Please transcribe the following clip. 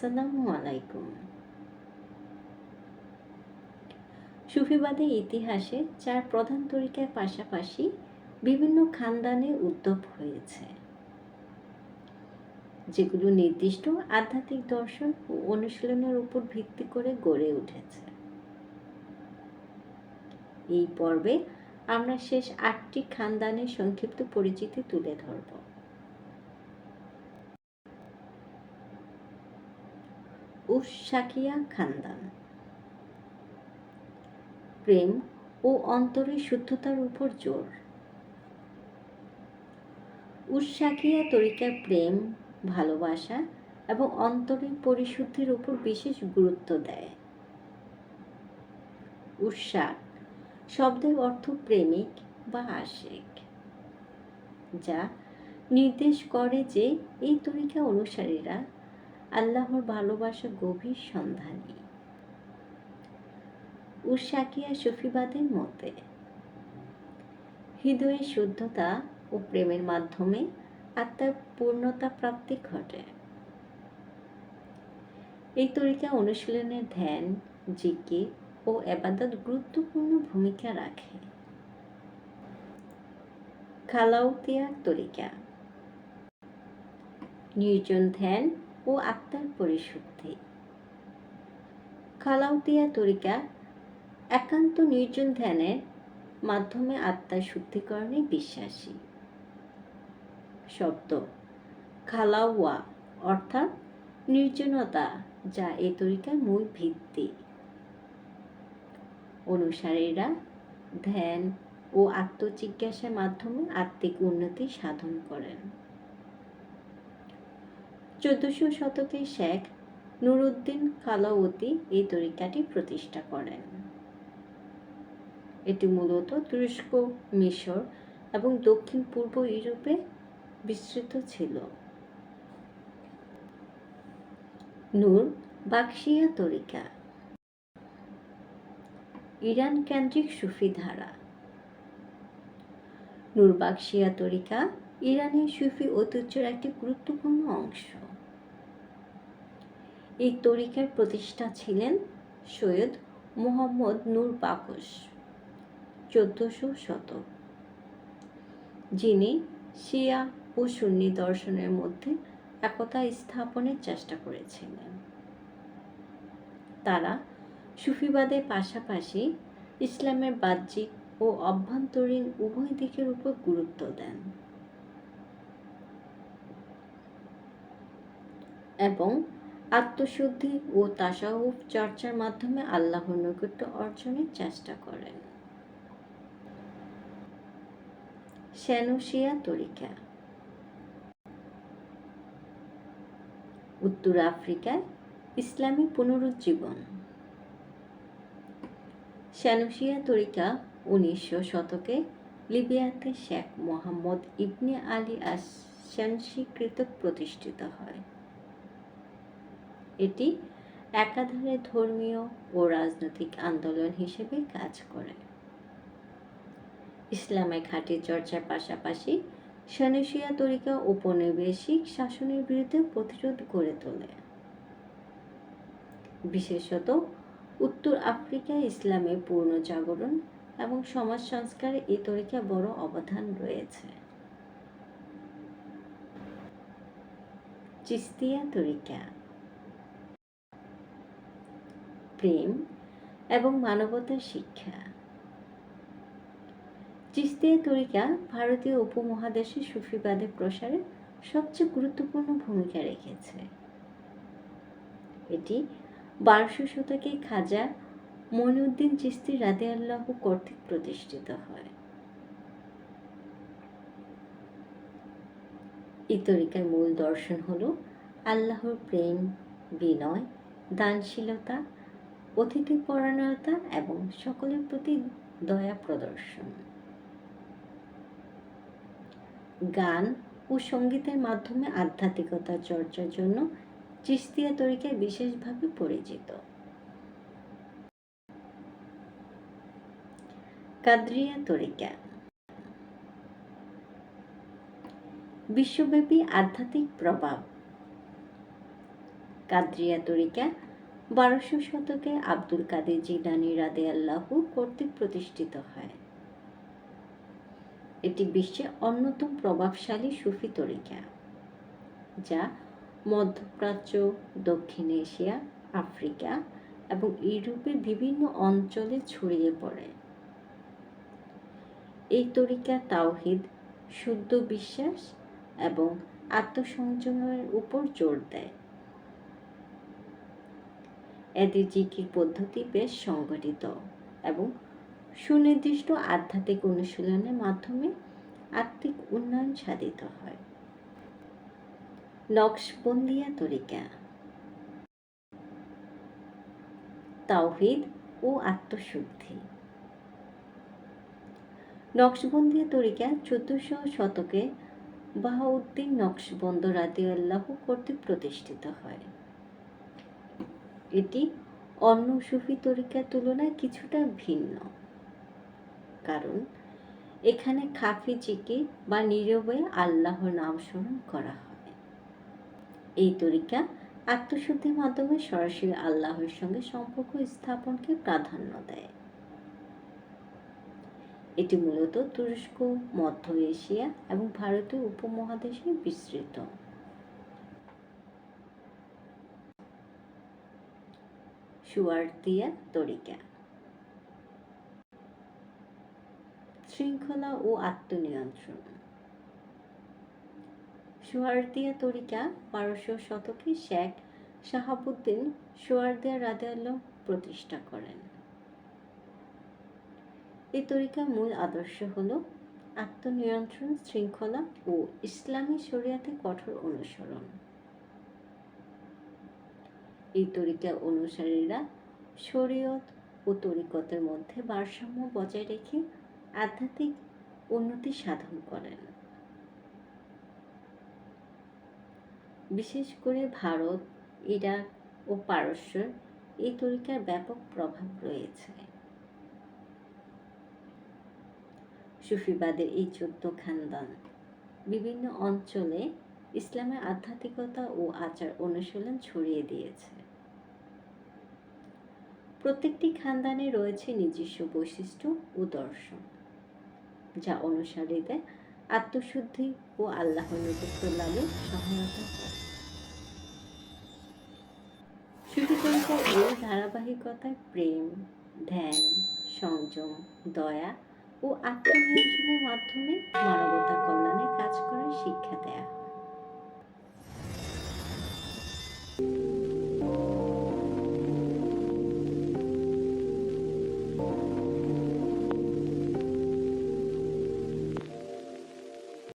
আসসালামু আলাইকুম সুফিবাদের ইতিহাসে চার প্রধান তরিকার পাশাপাশি বিভিন্ন খানদানে উদ্যোগ হয়েছে। যেগুলো নির্দিষ্ট আধ্যাত্মিক দর্শন ও অনুশীলনের উপর ভিত্তি করে গড়ে উঠেছে। এই পর্বে আমরা শেষ আটটি খানদানের সংক্ষিপ্ত পরিচিতি তুলে ধরব। উশাকিয়া খানদান। প্রেম ও অন্তরের শুদ্ধতার উপর জোর। উশাকিয়া তরিকার প্রেম, ভালোবাসা এবং অন্তরের পরিশুদ্ধির উপর বিশেষ গুরুত্ব দেয়। উৎসাক শব্দের অর্থ প্রেমিক বা আশেক, যা নির্দেশ করে যে এই তরিকা অনুসারীরা আল্লাহর ভালোবাসা গভীর সন্ধানী। উশাকিয়া সুফিবাদের মতে, হৃদয়ের শুদ্ধতা ও প্রেমের মাধ্যমে আত্মার পূর্ণতা প্রাপ্তি ঘটে। এই তরিকা অনুশীলনের ধ্যান, জিকির ও এবাদত গুরুত্বপূর্ণ ভূমিকা রাখে। খালাউতিয়ার তরিকা, নির্জন ধ্যান ও আত্মার পরিশুদ্ধি। খালাউতিয়া তরিকা, একান্ত নির্জন ধ্যানের মাধ্যমে আত্মার শুদ্ধিকরণে বিশ্বাসী। শব্দ খালাওয়া অর্থাৎ নির্জনতা, যা এই তরিকার মূল ভিত্তি। অনুসারীরা ধ্যান ও আত্মজিজ্ঞাসার মাধ্যমে আত্মিক উন্নতি সাধন করেন। চোদ্দশো শতকে শেখ নুরুদ্দিন খালাওতি এই তরিকাটি প্রতিষ্ঠা করেন। এটি মূলত তুরস্ক, মিশর এবং দক্ষিণ পূর্ব ইউরোপে বিস্তৃত ছিল। নূর বাক্সিয়া তরিকা। ইরান কেন্দ্রিক সুফি ধারা। নূরবাক্সিয়া তরিকা ইরানের সুফি ঐতিহ্যের একটি গুরুত্বপূর্ণ অংশ। এই তরিকার প্রতিষ্ঠা ছিলেন সৈয়দ মোহাম্মদ নূর বাকস চোদ্দশো শতক যিনি শিয়া ও সুন্নি দর্শনের মধ্যে একতা স্থাপনের চেষ্টা করেছিলেন। তারা সুফিবাদের পাশাপাশি ইসলামের বাহ্যিক ও অভ্যন্তরীণ উভয় দিকের উপর গুরুত্ব দেন এবং আত্মশুদ্ধি ও তাসাউফ চর্চার মাধ্যমে আল্লাহর নৈকট্য অর্জনের চেষ্টা করেন। সেনুশিয়া তরিকা। উত্তর আফ্রিকায় ইসলামী পুনরুজ্জীবন। শ্যানুশিয়া তরিকা উনিশশো শতকে লিবিয়াতে শেখ মোহাম্মদ ইবনে আলী আশানসি কৃতক প্রতিষ্ঠিত হয়। এটি একাধারে ধর্মীয় ও রাজনৈতিক আন্দোলন হিসেবে কাজ করে। ইসলামের ঘাঁটি চর্চার পাশাপাশি সেনেশিয়া তরিকা উপনিবেশিক শাসনের বিরুদ্ধে প্রতিরোধ গড়ে তোলে। বিশেষত উত্তর আফ্রিকায় ইসলামের পূর্ণ জাগরণ এবং সমাজ সংস্কারে এই তরিকা বড় অবদান রয়েছে। চিস্তিয়া তরিকা প্রেম এবং মানবতার শিক্ষা। চিস্তিয়া তরিকা ভারতীয় উপমহাদেশে সুফিবাদের প্রসারে সবচেয়ে গুরুত্বপূর্ণ ভূমিকা রেখেছে। এটি বারোশো শতকে খাজা মইনুদ্দিন চিস্তি রাদে আল্লাহ কর্তৃক প্রতিষ্ঠিত হয়। এই তরিকার মূল দর্শন হল আল্লাহর প্রেম, বিনয়, দানশীলতা অতিথি পরায়ণতা এবং সকলের প্রতি দয়া প্রদর্শন। গান ও সঙ্গীতের মাধ্যমে আধ্যাত্মিকতা চর্চার জন্য চিস্তিয়া তরিকায় বিশেষভাবে পরিচিত। কাদ্রিয়া তরিকা। বিশ্বব্যাপী আধ্যাত্মিক প্রভাব। কাদ্রিয়া তরিকা বারোশো শতকে আব্দুল কাদের জিলানি রাদে আল্লাহু কর্তৃক প্রতিষ্ঠিত হয়। এটি বিশ্বের অন্যতম প্রভাবশালী সুফি তরিকা, যা মধ্যপ্রাচ্য, দক্ষিণ এশিয়া, আফ্রিকা এবং ইউরোপের বিভিন্ন অঞ্চলে ছড়িয়ে পড়ে। এই তরিকা তাওহিদ, শুদ্ধ বিশ্বাস এবং আত্মসংযমের উপর জোর দেয়। এদের জিকির পদ্ধতি বেশ সংগঠিত এবং সুনির্দিষ্ট আধ্যাত্মিক অনুশীলনের মাধ্যমে আত্মিক উন্নয়ন সাধিত হয়। নকশবন্দিয়া তরিকা তাওহিদ ও আত্মশুদ্ধি নকশবন্দিয়া তরিকা চোদ্দশো শতকে বাহাউদ্দিন নকশবন্দ রাদিয়াল্লাহ কর্তৃক প্রতিষ্ঠিত হয়। এটি অন্য সুফি তরিকার তুলনায় কিছুটা ভিন্ন। কারণ এখানে খাফি জিকির বা নীরবে আল্লাহর নাম স্মরণ করা হয়। এই তরিকা আত্মশুদ্ধির মাধ্যমে সরাসরি আল্লাহর সঙ্গে সম্পর্ক স্থাপনকে প্রাধান্য দেয়। এটি মূলত তুরস্ক, মধ্য এশিয়া এবং ভারতীয় উপমহাদেশে বিস্তৃত। সুয়ার্তিয়া তরিকা। শৃঙ্খলা ও আত্মনিয়ন্ত্রণ। সুয়ার্দিয়া তরিকা বারোশো শতকে শেখ শাহাবুদ্দিন সুয়ার্দিয়া রাদেয়াল্লাহ প্রতিষ্ঠা করেন। এই তরিকার মূল আদর্শ হল আত্মনিয়ন্ত্রণ, শৃঙ্খলা ও ইসলামী শরিয়াতে কঠোর অনুসরণ। এই তরিকা অনুসারীরা শরীয়ত ও তরিকতের মধ্যে ভারসাম্য বজায় রেখে আধ্যাত্মিক উন্নতি সাধন করেন। বিশেষ করে ভারত, ইরাক ও পারস্য এই তরিকার ব্যাপক প্রভাব রয়েছে। সুফিবাদের এই চোদ্দ খানদান বিভিন্ন অঞ্চলে ইসলামের আধ্যাত্মিকতা ও আচার অনুশীলন ছড়িয়ে দিয়েছে। প্রত্যেকটি খানদানে রয়েছে নিজস্ব বৈশিষ্ট্য ও দর্শন, যা অনুসারীদের আত্মশুদ্ধি ও আল্লাহর নৈকট্য লাভে সহায়তা করে। সুফিতন্ত্রের এই ধারাবাহিকতায় প্রেম, ধ্যান, সংযম, দয়া ও আত্মনিয়ন্ত্রণের মাধ্যমে মানবতা